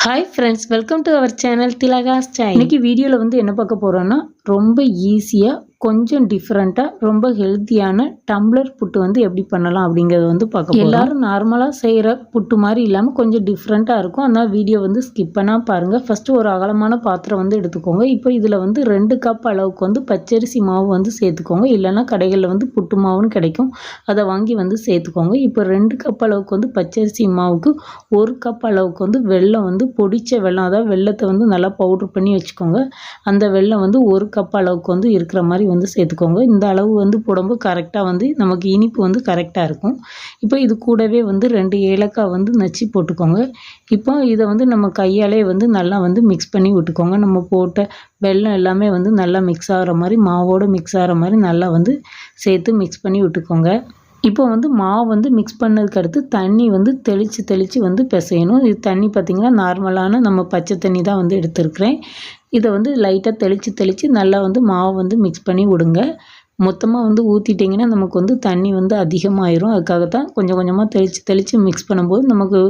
Hi friends welcome to our channel Thilaka's Sai இன்னைக்கு வீடியோவில் வந்து என்ன பார்க்க போகிறோன்னா ரொம்ப ஈஸியாக கொஞ்சம் டிஃப்ரெண்ட்டாக ரொம்ப ஹெல்த்தியான டம்ளர் புட்டு வந்து எப்படி பண்ணலாம் அப்படிங்கிறத வந்து பார்க்க எல்லாரும் நார்மலாக செய்கிற புட்டு மாதிரி இல்லாமல் கொஞ்சம் டிஃப்ரெண்ட்டாக இருக்கும். அதனால் வீடியோ வந்து ஸ்கிப் பண்ணால் பாருங்கள் ஃபஸ்ட்டு ஒரு அகலமான பாத்திரம் வந்து எடுத்துக்கோங்க. இப்போ இதில் வந்து ரெண்டு கப் அளவுக்கு வந்து பச்சரிசி மாவு வந்து சேர்த்துக்கோங்க. இல்லைன்னா கடைகளில் வந்து புட்டு மாவுன்னு கிடைக்கும். அதை வாங்கி வந்து சேர்த்துக்கோங்க. இப்போ ரெண்டு கப் அளவுக்கு வந்து பச்சரிசி மாவுக்கு ஒரு கப் அளவுக்கு வந்து வெள்ளம் வந்து பொடிச்ச வெள்ளம் அதாவது வெள்ளத்தை வந்து நல்லா பவுட்ரு பண்ணி வச்சுக்கோங்க. அந்த வெள்ளம் வந்து ஒரு கப் அளவுக்கு வந்து இருக்கிற மாதிரி வந்து சேர்த்துக்கோங்க. இந்த அளவு வந்து போடும்போது கரெக்டாக வந்து நமக்கு இனிப்பு வந்து கரெக்டாக இருக்கும். இப்போ இது கூடவே வந்து ரெண்டு ஏலக்காய் வந்து நச்சு போட்டுக்கோங்க. இப்போ இதை வந்து நம்ம கையாலே வந்து நல்லா வந்து மிக்ஸ் பண்ணி விட்டுக்கோங்க. நம்ம போட்ட வெல்லம் எல்லாமே வந்து நல்லா மிக்ஸ் ஆகிற மாதிரி மாவோடு மிக்ஸ் ஆகிற மாதிரி நல்லா வந்து சேர்த்து மிக்ஸ் பண்ணி விட்டுக்கோங்க. இப்போ வந்து மாவு வந்து மிக்ஸ் பண்ணதுக்கு அடுத்து தண்ணி வந்து தெளித்து தெளித்து வந்து பிசையணும். இது தண்ணி பார்த்திங்கன்னா நார்மலான நம்ம பச்சை தண்ணி தான் வந்து எடுத்துருக்குறேன். இதை வந்து லைட்டாக தெளித்து தெளித்து நல்லா வந்து மாவு வந்து மிக்ஸ் பண்ணி விடுங்க. மொத்தமாக வந்து ஊற்றிட்டிங்கன்னா நமக்கு வந்து தண்ணி வந்து அதிகமாகிரும் அதுக்காக தான் கொஞ்சம் கொஞ்சமாக தெளித்து தெளித்து மிக்ஸ் பண்ணும்போது நமக்கு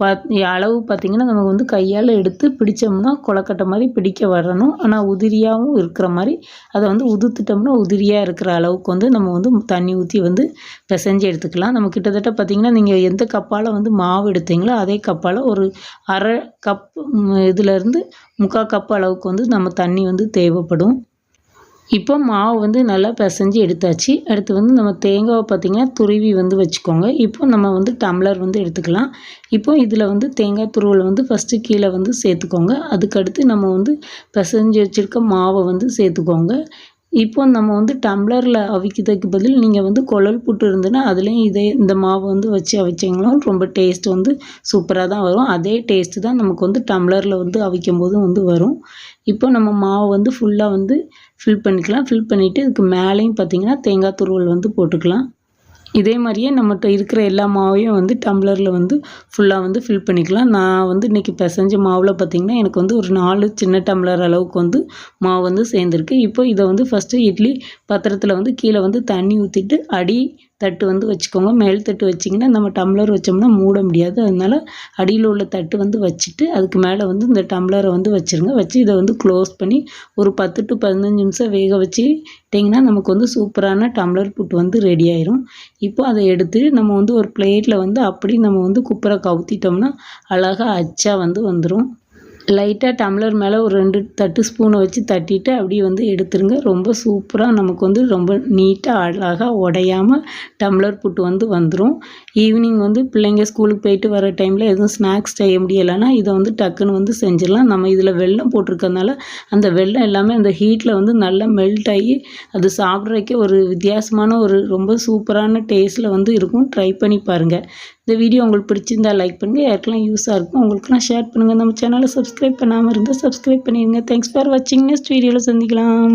பத் அளவு பார்த்திங்கன்னா நமக்கு வந்து கையால் எடுத்து பிடிச்சோம்னா கொலக்கட்டை மாதிரி பிடிக்க வரணும். ஆனால் உதிரியாகவும் இருக்கிற மாதிரி அதை வந்து உதுத்துட்டோம்னா உதிரியாக இருக்கிற அளவுக்கு வந்து நம்ம வந்து தண்ணி ஊற்றி வந்து பிசைஞ்சு எடுத்துக்கலாம். நம்ம கிட்டத்தட்ட பார்த்திங்கன்னா நீங்கள் எந்த கப்பால் வந்து மாவு எடுத்தீங்களோ அதே கப்பால் ஒரு அரை கப் இதுலேருந்து முக்கால் கப் அளவுக்கு வந்து நம்ம தண்ணி வந்து தேவைப்படும். இப்போ மாவு வந்து நல்லா பிசைஞ்சு எடுத்தாச்சு. அடுத்து வந்து நம்ம தேங்காவை பார்த்திங்கன்னா துருவி வந்து வச்சுக்கோங்க. இப்போ நம்ம வந்து டம்ளர் வந்து எடுத்துக்கலாம். இப்போ இதில் வந்து தேங்காய் துருவல் வந்து ஃபஸ்ட்டு கீழே வந்து சேர்த்துக்கோங்க. அதுக்கடுத்து நம்ம வந்து பிசைஞ்சு வச்சுருக்க மாவை வந்து சேர்த்துக்கோங்க. இப்போ நம்ம வந்து டம்ளரில் அவிக்கிறதுக்கு பதில் நீங்கள் வந்து குழல் புட்டு இருந்ததுன்னா அதுலேயும் இதே இந்த மாவு வந்து வச்சு அவிச்சிங்களும் ரொம்ப டேஸ்ட் வந்து சூப்பராக தான் வரும். அதே டேஸ்ட்டு தான் நமக்கு வந்து டம்ளரில் வந்து அவிக்கும் போதும் வந்து வரும். இப்போ நம்ம மாவு வந்து ஃபுல்லாக வந்து ஃபில் பண்ணிக்கலாம். ஃபில் பண்ணிவிட்டு இதுக்கு மேலேயும் பார்த்திங்கன்னா தேங்காய் துருவல் வந்து போட்டுக்கலாம். இதே மாதிரியே நம்மகிட்ட இருக்கிற எல்லா மாவையும் வந்து டம்ளரில் வந்து ஃபுல்லாக வந்து ஃபில் பண்ணிக்கலாம். நான் வந்து இன்றைக்கி பிசைஞ்ச மாவில் பார்த்திங்கன்னா எனக்கு வந்து ஒரு நாலு சின்ன டம்ளர் அளவுக்கு வந்து மாவு வந்து சேர்ந்துருக்கு. இப்போ இதை வந்து ஃபஸ்ட்டு இட்லி பாத்திரத்தில் வந்து கீழே வந்து தண்ணி ஊற்றிட்டு அடி தட்டு வந்து வச்சுக்கோங்க. மேல் தட்டு வச்சிங்கன்னா நம்ம டம்ளர் வச்சோம்னா மூட முடியாது. அதனால் அடியில் உள்ள தட்டு வந்து வச்சுட்டு அதுக்கு மேலே வந்து இந்த டம்ளரை வந்து வச்சுருங்க. வச்சு இதை வந்து க்ளோஸ் பண்ணி ஒரு பத்து டு பதினஞ்சு நிமிஷம் வேக வச்சுட்டிங்கன்னா நமக்கு வந்து சூப்பரான டம்ளர் புட்டு வந்து ரெடி ஆயிரும். இப்போ அதை எடுத்து நம்ம வந்து ஒரு பிளேட்டில் வந்து அப்படி நம்ம வந்து குப்பரை கவுத்திட்டோம்னா அழகாக அச்சா வந்து வந்துடும் லைட்டாக டம்ளர் மேலே ஒரு ரெண்டு தட்டு ஸ்பூனை வச்சு தட்டிட்டு அப்படியே வந்து எடுத்துருங்க. ரொம்ப சூப்பராக நமக்கு வந்து ரொம்ப நீட்டாக அழகாக உடையாமல் டம்ளர் புட்டு வந்து வந்துடும் ஈவினிங் வந்து பிள்ளைங்க ஸ்கூலுக்கு போயிட்டு வர டைமில் எதுவும் ஸ்நாக்ஸ் செய்ய முடியலைன்னா இதை வந்து டக்குன்னு வந்து செஞ்சிடலாம். நம்ம இதில் வெள்ளம் போட்டிருக்கறனால அந்த வெள்ளம் எல்லாமே அந்த ஹீட்டில் வந்து நல்லா மெல்ட் ஆகி அது சாப்பிட்றதுக்கே ஒரு வித்தியாசமான ஒரு ரொம்ப சூப்பரான டேஸ்ட்டில் வந்து இருக்கும். ட்ரை பண்ணி பாருங்கள் இந்த வீடியோ உங்களுக்கு பிடிச்சிருந்தா லைக் பண்ணுங்கள் யாருக்கெல்லாம் யூஸாக இருக்கும் உங்களுக்குலாம் ஷேர் பண்ணுங்கள் நம்ம சேனலை சப்ஸ்கிரைப் பண்ணாமல் இருந்தால் சப்ஸ்கிரைப் பண்ணிடுங்க தேங்க்ஸ் ஃபார் வாட்சிங் நெக்ஸ்ட் வீடியோவில் சந்திக்கலாம்.